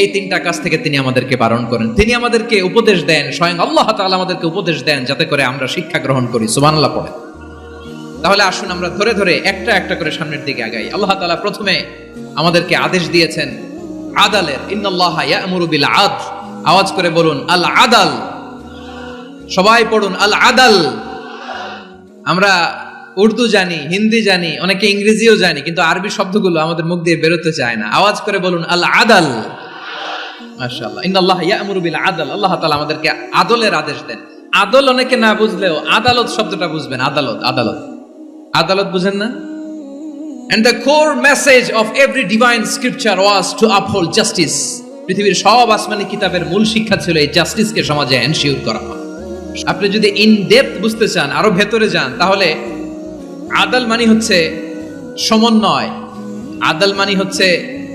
এই তিনটা কাজ থেকে তিনি আমাদেরকে বারণ করেন। তিনি আমাদেরকে উপদেশ দেন, স্বয়ং আল্লাহ তাআলা আমাদেরকে উপদেশ দেন যাতে করে আমরা শিক্ষা গ্রহণ করি। সুবহানাল্লাহ পড়ে। তাহলে আসুন আমরা ধরে ধরে একটা একটা করে সামনের দিকে আগাই। আল্লাহ তাআলা প্রথমে আমাদেরকে আদেশ দিয়েছেন, আদালের, ইন্নাল্লাহ ইয়ামুরু আদ আওয়াজ করে বলুন আল আদাল সবাই পড়ুন আল আদাল আমরা উর্দু জানি, হিন্দি জানি, অনেকে ইংরেজিও জানি, কিন্তু আরবি শব্দগুলো আমাদের মুখ দিয়ে বেরোতে চায় না। আওয়াজ করে বলুন আল আদাল মাশাআল্লাহ। ইন্নাল্লাহ ইয়ামুরু বিল আদাল। আল্লাহ তাআলা আমাদেরকে আদলের আদেশ দেন। আদল অনেকে না বুঝলেও আদালত শব্দটা বুঝবেন। আদালত আদালত। আদালত বুঝেন না? And the core message of every divine scripture was to uphold justice. পৃথিবীর সব আসমানি কিতাবের মূল শিক্ষা ছিল এই জাস্টিসকে সমাজে এনশিওর করা। হয় আপনি যদি ইন ডেপথ বুঝতে চান, আরও ভেতরে যান, তাহলে আদাল মানে হচ্ছে সমন্বয়। আদাল মানে হচ্ছে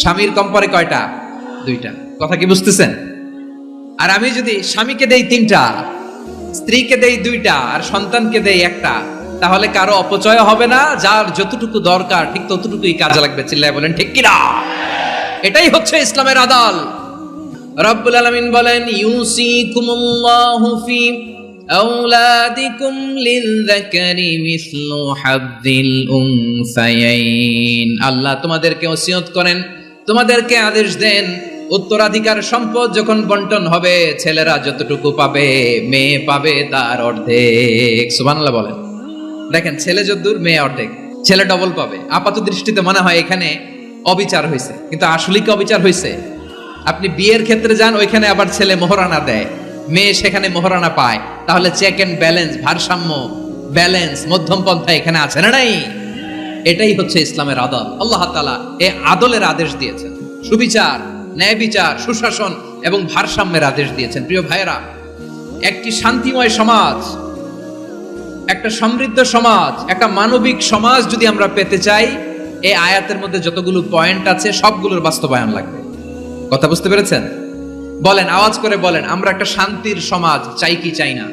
স্বামীর কম পড়ে কয়টা? দুইটা। কথা কি বুঝতেছেন? আর আমি যদি স্বামীকে দেই তিনটা, স্ত্রীকে দেই দুইটা, আর সন্তানকে দেই একটা, তাহলে কারও অপচয় হবে না, যার যতটুকু দরকার, ঠিক ততটুকুই কাজে লাগবে। চিল্লায় বলেন, ঠিক কিনা? এটাই হচ্ছে ইসলামের আদাল। রব্বুল আলামিন বলেন, ইউসিকুমুল্লাহু ফি আওলাদিকুম লিলযাকারি মিসলু হাযযিল উনসায়াইন। আল্লাহ তোমাদেরকে ওসিয়ত করেন তোমাদেরকে আদেশ দেন, উত্তরাধিকার সম্পদ যখন বন্টন হবে, ছেলেরা যতটুকু পাবে, মেয়ে পাবে তার অর্ধেক। সুবহানাল্লাহ বলেন। দেখেন, ছেলে যদ্দূর, মেয়ে অর্ধেক। ছেলে ডবল পাবে। আপাত দৃষ্টিতে মনে হয় এখানে অবিচার হয়েছে। কিন্তু আসলে কি অবিচার হয়েছে? আপনি বিয়ের ক্ষেত্রে যান, ওইখানে আবার ছেলে মোহরানা দেয়। মেয়ে সেখানে মোহরানা পায়। তাহলে চেক এন্ড ব্যালেন্স ভারসাম্য ব্যালেন্স মধ্যম পন্থা এখানে আছে না নাই? এটাই হচ্ছে ইসলামের আদল। আল্লাহ তালা এ আদলের আদেশ দিয়েছেন। সুবিচার, ন্যায় বিচার, সুশাসন এবং ভারসাম্যের আদেশ দিয়েছেন। প্রিয় ভাইয়েরা, একটি শান্তিময় সমাজ, একটা সমৃদ্ধ সমাজ, একটা মানবিক সমাজ যদি আমরা পেতে চাই এই আয়াতের মধ্যে যতগুলো পয়েন্ট আছে, সবগুলোর বাস্তবায়ন লাগবে। কথা বুঝতে পেরেছেন? বলেন, আওয়াজ করে বলেন, আমরা একটা শান্তির সমাজ চাই কি চাই না?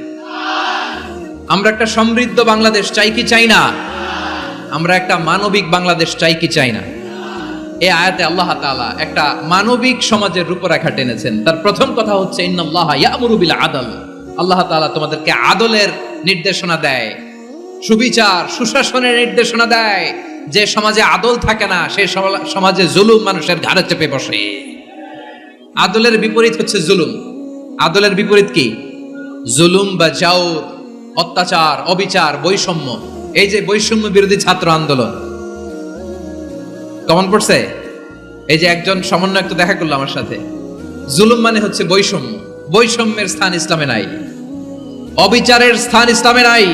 আমরা একটা সমৃদ্ধ বাংলাদেশ চাই কি চাই না? আমরা একটা মানবিক বাংলাদেশ চাই কি চাই না? এই আয়াতে আল্লাহ তাআলা একটা মানবিক সমাজের রূপরেখা টেনেছেন। তার প্রথম কথা হচ্ছে, ইন্নাল্লাহ আদল। আল্লাহ তাআলা তোমাদেরকে আদলের নির্দেশনা দেয়, সুবিচার, সুশাসনের নির্দেশনা দেয়। যে সমাজে আদল থাকে না সেই সমাজে জুলুম মানুষের ঘাড়ে চেপে বসে। আদলের বিপরীত হচ্ছে জুলুম। আদলের বিপরীত কি? জুলুম বা জাউর, অত্যাচার, অবিচার, বৈষম্য। এই যে বৈষম্য বিরোধী ছাত্র আন্দোলন, কমন পড়ছে? এই যে একজন সমন্বয়ক তো দেখা করল আমার সাথে। জুলুম মানে হচ্ছে বৈষম্য। বৈষম্যের স্থান ইসলামে নাই। অবিচারের স্থান ইসলামে নাই।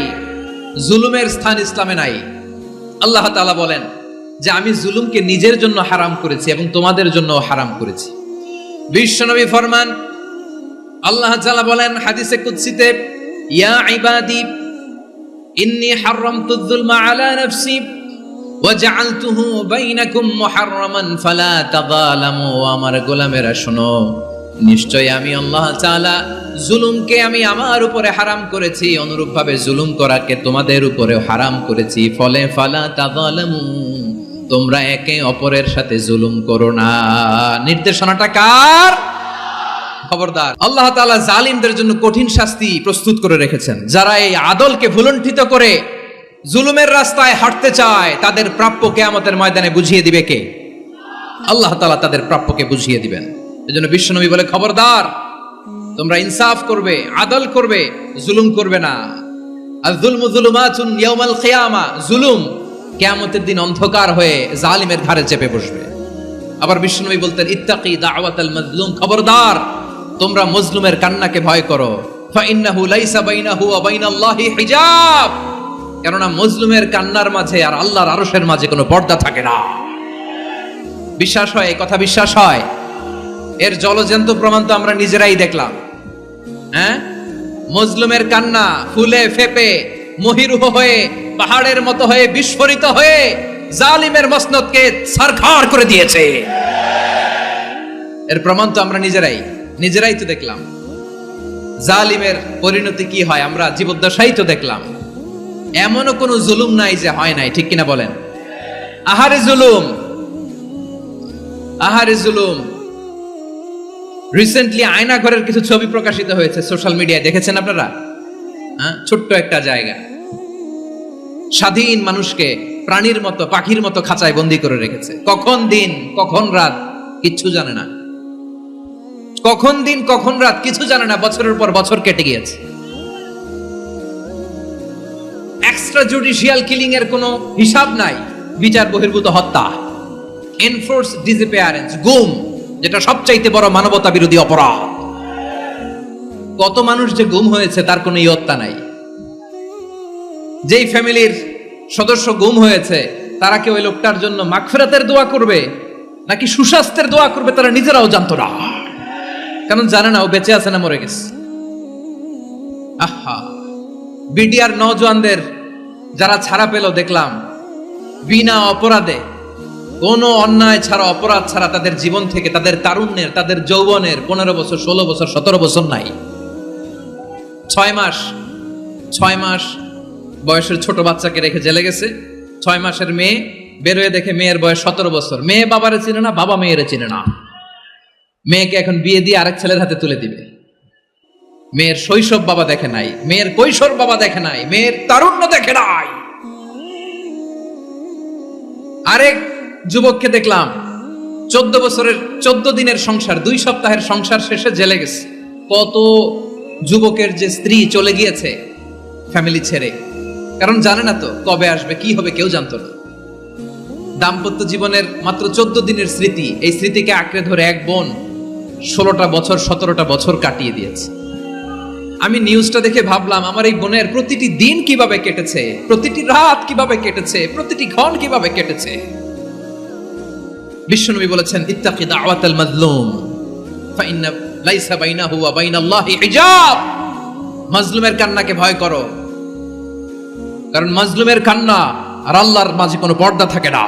জুলুমের স্থান ইসলামে নাই। আল্লাহ তাআলা বলেন যে আমি জুলুমকে নিজের জন্য হারাম করেছি এবং তোমাদের জন্য হারাম করেছি। বিশ্বনবী ফরমান, আল্লাহ বলেন হাদিসে কুদসিতে, ইয়া ইবাদি ইন্নী হারামতু যুলমা আলা নাফসি وجعلته بينكم محرما فلا تظالموا আমার গোলামেরা শোনো নিশ্চয় আমি আল্লাহ তাআলা জুলুমকে আমি আমার উপরে হারাম করেছি অনুরূপভাবে জুলুম করাকে তোমাদের উপরে হারাম করেছি ফলে ফালা তাযালামু তোমরা একে অপরের সাথে জুলুম করো না নির্দেশনাটা কার খবরদার। আল্লাহ তাআলা জালিমদের জন্য কঠিন শাস্তি প্রস্তুত করে রেখেছেন। যারা এই আদলকে ভুলণ্ঠিত করে জুলুমের রাস্তায় হাঁটতে চায়, তাদের প্রাপ্য কেয়ামতের ময়দানে বুঝিয়ে দিবে কে? আল্লাহ তাআলা তাদের প্রাপ্যকে বুঝিয়ে দিবেন। এজন্য বিশ্বনবী বলে, খবরদার, তোমরা ইনসাফ করবে, আদল করবে, জুলুম করবে না। আর জুলমু জুলুমাতুন ইয়াউমাল কিয়ামা। জুলুম কিয়ামতের দিন অন্ধকার হয়ে জালিমের ঘাড়ে চেপে বসবে। আবার বিষ্ণুনবী বলতেন, ইত্তাকি দাওয়াতাল খবরদার তোমরা মজলুমের কান্নাকে ভয় করো। কেননা মজলুমের কান্নার মাঝে আর আল্লাহর আরসের মাঝে কোনো পর্দা থাকে না। বিশ্বাস হয়, এই কথা বিশ্বাস হয়? এর জলজন্ত প্রমাণ তো আমরা নিজেরাই দেখলাম। হ্যাঁ? মজলুমের কান্না ফুলে ফেপে, মহিরুহ হয়ে, পাহাড়ের মতো হয়ে, বিস্ফোরিত হয়ে, জালিমের মসনদকে সারখার করে দিয়েছে। এর প্রমাণ তো আমরা নিজেরাই। নিজেরাই তো দেখলাম। জালিমের পরিণতি কি হয় আমরা জীবদ্দশাই তো দেখলাম। এমনও কোনো জুলুম নাই যে হয় নাই, ঠিক কিনা বলেন? আহারে জুলুম! আহারে জুলুম! রিসেন্টলি আয়না ঘরের কিছু ছবি প্রকাশিত হয়েছে সোশ্যাল মিডিয়ায় দেখেছেন আপনারা? হ্যাঁ ছোট্ট একটা জায়গা। স্বাধীন মানুষকে প্রাণীর মতো, পাখির মতো খাঁচায় বন্দি করে রেখেছে। কখন দিন, কখন রাত, কিচ্ছু জানে না। কখন দিন, কখন রাত, কিছু জানে না, বছরের পর বছর কেটে গিয়েছে। এক্সট্রা জুডিশিয়াল কিলিং এর কোনো হিসাব নাই, বিচার বহির্ভূত হত্যা। এনফোর্স ডিসঅ্যাপিয়ারেন্স গুম, যেটা সবচাইতে বড় মানবতা বিরোধী অপরাধ। কত মানুষ যে গুম হয়েছে, তার কোনো ইয়ত্তা নাই। যেই ফ্যামিলির সদস্য গুম হয়েছে, তারা কি ওই লোকটার জন্য মাগফিরাতের দোয়া করবে, নাকি সুস্বাস্থ্যের দোয়া করবে, তারা নিজেরাও জানতো না। কারণ জানে না, ও বেঁচে আছে না মরে গেছে। আহা। বিডিআর নজওয়ানদের যারা ছাড়া পেল, দেখলাম, বিনা অপরাধে, কোনো অন্যায় ছাড়া, অপরাধ ছাড়া তাদের জীবন থেকে, তাদের তারুণ্যের, তাদের যৌবনের পনেরো বছর, ষোলো বছর, সতেরো বছর নাই। ছয় মাস ছয় মাস বয়সের ছোট বাচ্চাকে রেখে জেলে গেছে। ছয় মাসের মেয়ে বেরোয় দেখে মেয়ের বয়স সতেরো বছর। মেয়ে বাবারে চিনে না, বাবা মেয়েরে চিনে না। মেয়েকে এখন বিয়ে দিয়ে আরেক ছেলের হাতে তুলে দিবে। মেয়ের শৈশব বাবা দেখে নাই, মেয়ের কৈশোর বাবা দেখে নাই, মেয়ের তারুণ্য দেখে নাই। আরেক যুবককে দেখলাম, চোদ্দ বছরের, চোদ্দ দিনের সংসার, দুই সপ্তাহের সংসার শেষে জেলে গেছে। কত যুবকের যে স্ত্রী চলে গিয়েছে ফ্যামিলি ছেড়ে। কারণ জানে না তো কবে আসবে, কি হবে, কেউ জানতো না। দাম্পত্য জীবনের মাত্র চোদ্দ দিনের স্মৃতি, এই স্মৃতিকে আঁকড়ে ধরে এক বোন ষোলোটা বছর, সতেরোটা বছর কাটিয়ে দিয়েছে। আমি নিউজটা দেখে ভাবলাম, আমার এই বোনের প্রতিটি দিন কীভাবে কেটেছে? প্রতিটি রাত কীভাবে কেটেছে? প্রতিটি ক্ষণ কীভাবে কেটেছে? বিশ্বনবী বলেছেন, ইত্তাকি দাওয়াতাল মাজলুম, ফাইন্না লাইসা বাইনাহু ওয়া বাইনাল্লাহি হিজাব। মাজলুমের কান্নাকে ভয় করো। কারণ মাজলুমের কান্না আর আল্লাহর মাঝে কোনো পর্দা থাকে না।